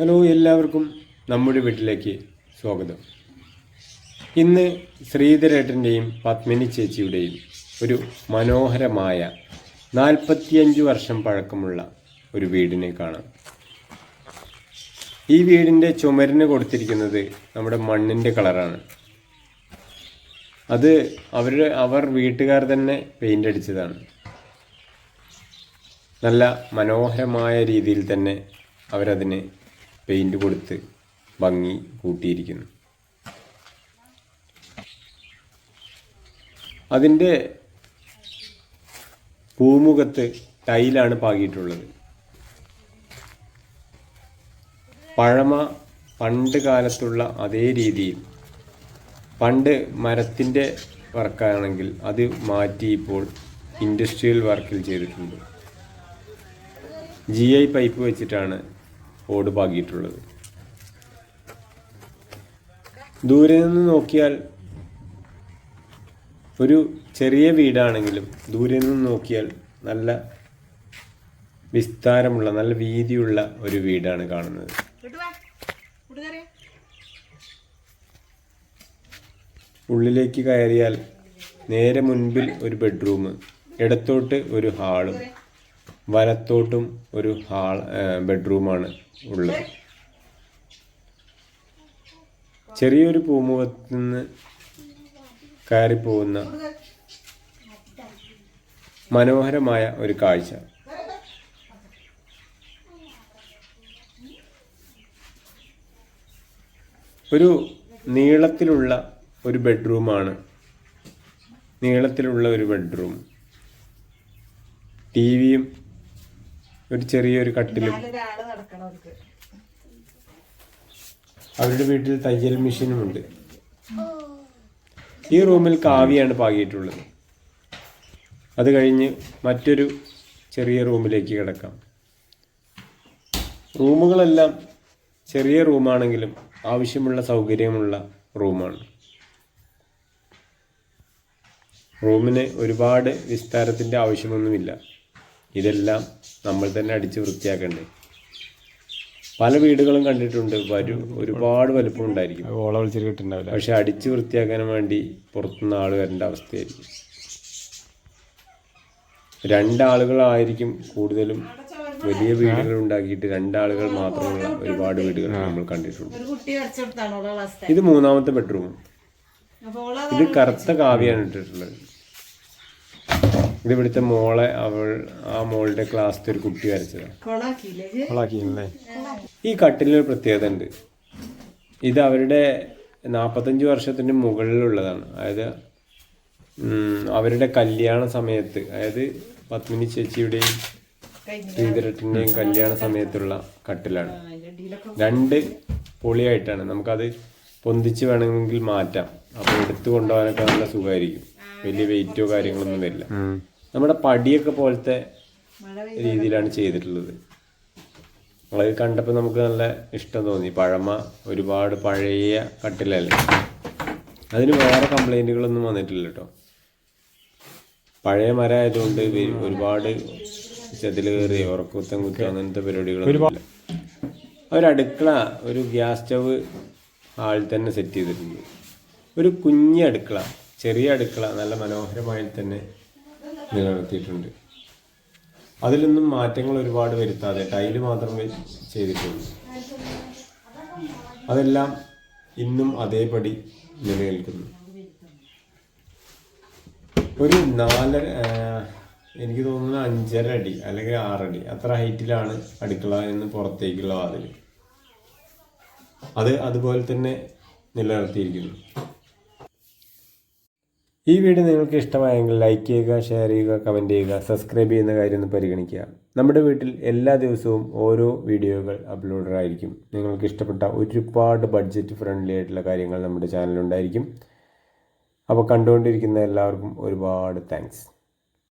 Hello എല്ലാവർക്കും നമ്മുടെ വീട്ടിലേക്ക് സ്വാഗതം. ഇന്ന് ശ്രീധരേട്ടന്റെയും പത്മിനി ചേച്ചിയുടെയും ഒരു മനോഹരമായ നാൽപ്പത്തിയഞ്ച് വർഷം പഴക്കമുള്ള ഒരു വീടിനെ കാണാം. ഈ വീടിന്റെ ചുമരിന് കൊടുത്തിരിക്കുന്നത് നമ്മുടെ മണ്ണിന്റെ കളറാണ്. അത് അവർ അവർ വീട്ടുകാർ തന്നെ പെയിന്റ് അടിച്ചതാണ്. നല്ല മനോഹരമായ രീതിയിൽ തന്നെ അവരതിന് പെയിന്റ് കൊടുത്ത് ഭംഗി കൂട്ടിയിരിക്കുന്നു. അതിന്റെ പൂമുഖത്ത് ടൈലാണ് പാകിയിട്ടുള്ളത്. പഴമ പണ്ട് കാലത്തുള്ള അതേ രീതിയിൽ പണ്ട് മരത്തിന്റെ വർക്കാണെങ്കിൽ അത് മാറ്റി ഇപ്പോൾ ഇൻഡസ്ട്രിയൽ വർക്കിൽ ചെയ്തിട്ടുണ്ട്. ജി ഐ പൈപ്പ് വെച്ചിട്ടാണ് ഓട് പാകിയിട്ടുള്ളത്. ദൂരെ നിന്ന് നോക്കിയാൽ ഒരു ചെറിയ വീടാണെങ്കിലും ദൂരെ നിന്ന് നോക്കിയാൽ നല്ല വിസ്താരമുള്ള നല്ല വീതിയുള്ള ഒരു വീടാണ് കാണുന്നത്. ഉള്ളിലേക്ക് കയറിയാൽ നേരെ മുൻപിൽ ഒരു ബെഡ്റൂം ഇടത്തോട്ട് ഒരു ഹാളും വലത്തോട്ടും ഒരു ഹാൾ ബെഡ്റൂമാണ് ഉള്ളത്. ചെറിയൊരു പൂമുഖത്ത് നിന്ന് കയറിപ്പോകുന്ന മനോഹരമായ ഒരു കാഴ്ച. ഒരു നീളത്തിലുള്ള ഒരു ബെഡ്റൂമാണ്. നീളത്തിലുള്ള ഒരു ബെഡ്റൂം. ടി വിയും ഒരു ചെറിയൊരു കട്ടിലും. അവരുടെ വീട്ടിൽ തയ്യൽ മെഷീനുമുണ്ട്. ഈ റൂമിൽ കാവിയാണ് പാകിയിട്ടുള്ളത്. അത് കഴിഞ്ഞ് മറ്റൊരു ചെറിയ റൂമിലേക്ക് കിടക്കാം. റൂമുകളെല്ലാം ചെറിയ റൂമാണെങ്കിലും ആവശ്യമുള്ള സൗകര്യമുള്ള റൂമാണ്. റൂമിന് ഒരുപാട് വിസ്താരത്തിന്റെ ആവശ്യമൊന്നുമില്ല. ഇതെല്ലാം നമ്മൾ തന്നെ അടിച്ച് വൃത്തിയാക്കണ്ടേ? പല വീടുകളും കണ്ടിട്ടുണ്ട് വരും ഒരുപാട് വലുപ്പം ഉണ്ടായിരിക്കും. ഓള വിളിച്ചിട്ട് കിട്ടുന്നുണ്ടാവില്ല പക്ഷെ അടിച്ച് വൃത്തിയാക്കാൻ വേണ്ടി പുറത്തുനിന്ന് ആൾ വരേണ്ട അവസ്ഥയായിരിക്കും. രണ്ടാളുകളായിരിക്കും കൂടുതലും വലിയ വീടുകൾ ഉണ്ടാക്കിയിട്ട് രണ്ടാളുകൾ മാത്രമുള്ള ഒരുപാട് വീടുകൾ നമ്മൾ കണ്ടിട്ടുണ്ട്. ഒരു കുട്ടി വരച്ചു അവസ്ഥ. ഇത് മൂന്നാമത്തെ ബെഡ്റൂം. ഇത് കറുത്ത കാവ്യാണ് ഇട്ടിട്ടുള്ളത്. ഇത് ഇവിടുത്തെ മോളെ അവൾ ആ മോളുടെ ക്ലാസ്സിലെ ഒരു കുട്ടി വരച്ചതാണ് കൊളാക്കിയില്ലേ ഈ കട്ടിലൊരു പ്രത്യേകത ഉണ്ട്. ഇത് അവരുടെ നാൽപ്പത്തഞ്ച് വർഷത്തിന് മുകളിലുള്ളതാണ്. അതായത് അവരുടെ കല്യാണ സമയത്ത് അതായത് പത്മിനി ചേച്ചിയുടെയും ശ്രീധരട്ടിന്റെയും കല്യാണ സമയത്തുള്ള കട്ടിലാണ്. രണ്ട് പൊളിയായിട്ടാണ്. നമുക്കത് പൊന്തിച്ച് വേണമെങ്കിൽ മാറ്റാം. അപ്പോൾ എടുത്തു കൊണ്ടുപോകാനൊക്കെ നല്ല സുഖമായിരിക്കും. വലിയ വെയിറ്റോ കാര്യങ്ങളൊന്നും വരില്ല. നമ്മുടെ പടിയൊക്കെ പോലത്തെ രീതിയിലാണ് ചെയ്തിട്ടുള്ളത്. നമ്മളത് കണ്ടപ്പോൾ നമുക്ക് നല്ല ഇഷ്ടം തോന്നി. പഴമ ഒരുപാട് പഴയ കട്ടിലല്ലേ? അതിന് വേറെ കംപ്ലൈന്റുകളൊന്നും വന്നിട്ടില്ല കേട്ടോ. പഴയ മരം ആയതുകൊണ്ട് ഒരുപാട് ചെതിൽ കയറി ഉറക്കുത്തം കുത്തം അങ്ങനത്തെ പരിപാടികളൊന്നും അവരടുക്കള ഒരു അടുക്കള ഒരു ഗ്യാസ് സ്റ്റവ് ഹാളിൽ തന്നെ സെറ്റ് ചെയ്തിട്ടുണ്ട്. ഒരു കുഞ്ഞ് അടുക്കള ചെറിയ അടുക്കള നല്ല മനോഹരമായി തന്നെ നിലനിർത്തിയിട്ടുണ്ട്. അതിലൊന്നും മാറ്റങ്ങൾ ഒരുപാട് വരുത്താതെ ടൈൽ മാത്രമേ ചെയ്തിട്ടുള്ളൂ. അതെല്ലാം ഇന്നും അതേപടി നിലനിൽക്കുന്നു. ഒരു നാലര എനിക്ക് തോന്നുന്നു അഞ്ചര അടി അല്ലെങ്കിൽ ആറടി അത്ര ഹൈറ്റിലാണ് അടുക്കള എന്ന് പുറത്തേക്കുള്ള വാതിൽ അത് അതുപോലെ തന്നെ നിലനിർത്തിയിരിക്കുന്നു. ഈ വീഡിയോ നിങ്ങൾക്ക് ഇഷ്ടമായെങ്കിൽ ലൈക്ക് ചെയ്യുക ഷെയർ ചെയ്യുക കമന്റ് ചെയ്യുക സബ്സ്ക്രൈബ് ചെയ്യുന്ന കാര്യം ഒന്ന് പരിഗണിക്കുക. നമ്മുടെ വീട്ടിൽ എല്ലാ ദിവസവും ഓരോ വീഡിയോകൾ അപ്ലോഡറായിരിക്കും നിങ്ങൾക്ക് ഇഷ്ടപ്പെട്ട ഒരുപാട് ബഡ്ജറ്റ് ഫ്രണ്ട്ലി ആയിട്ടുള്ള കാര്യങ്ങൾ നമ്മുടെ ചാനലുണ്ടായിരിക്കും അപ്പോൾ കണ്ടുകൊണ്ടിരിക്കുന്ന എല്ലാവർക്കും ഒരുപാട് താങ്ക്സ്